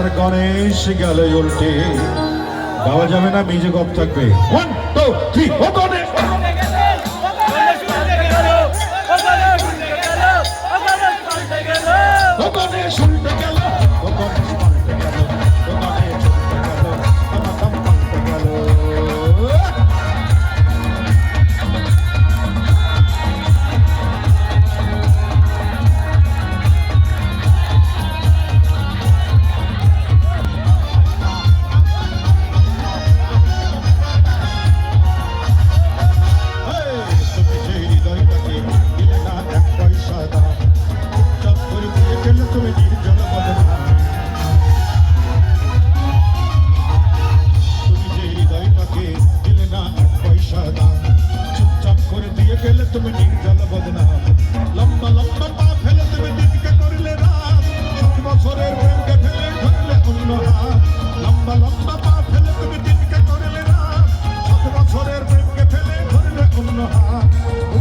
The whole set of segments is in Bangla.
ভালোবাসার গণেশ গেল উল্টে। গাওয়া যাবে না, মিউজিক অফ থাকবে। ওয়ান টু থ্রি ও গণেশ গেলে তুমি নির্জল বদনাম লম্বা লম্বা ফেলে তুমি করলে রাত সাত বছরের প্রেমকে ফেলে ধরলে অন্য হাত লম্বা লম্বা ফেলে তুমি করলে রাত সাত বছরের প্রেমকে ফেলে ধরলে অন্য হাত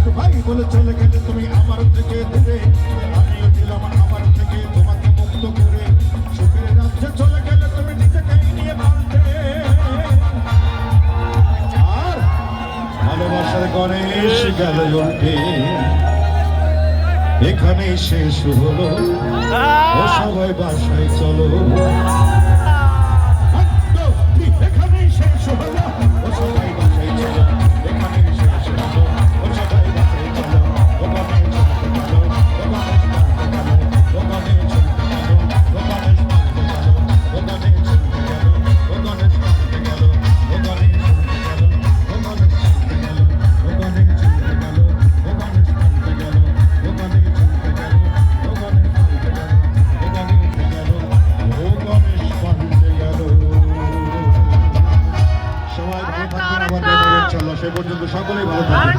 ভাই বলে চলে গেলে তুমি আমার থেকে দূরে গণেশ গেল উল্টে এখানেই শেষ হলো। সবাই বাসায় চলো। ইনশাল্লাহ সে পর্যন্ত সকলেই ভালো থাকবেন।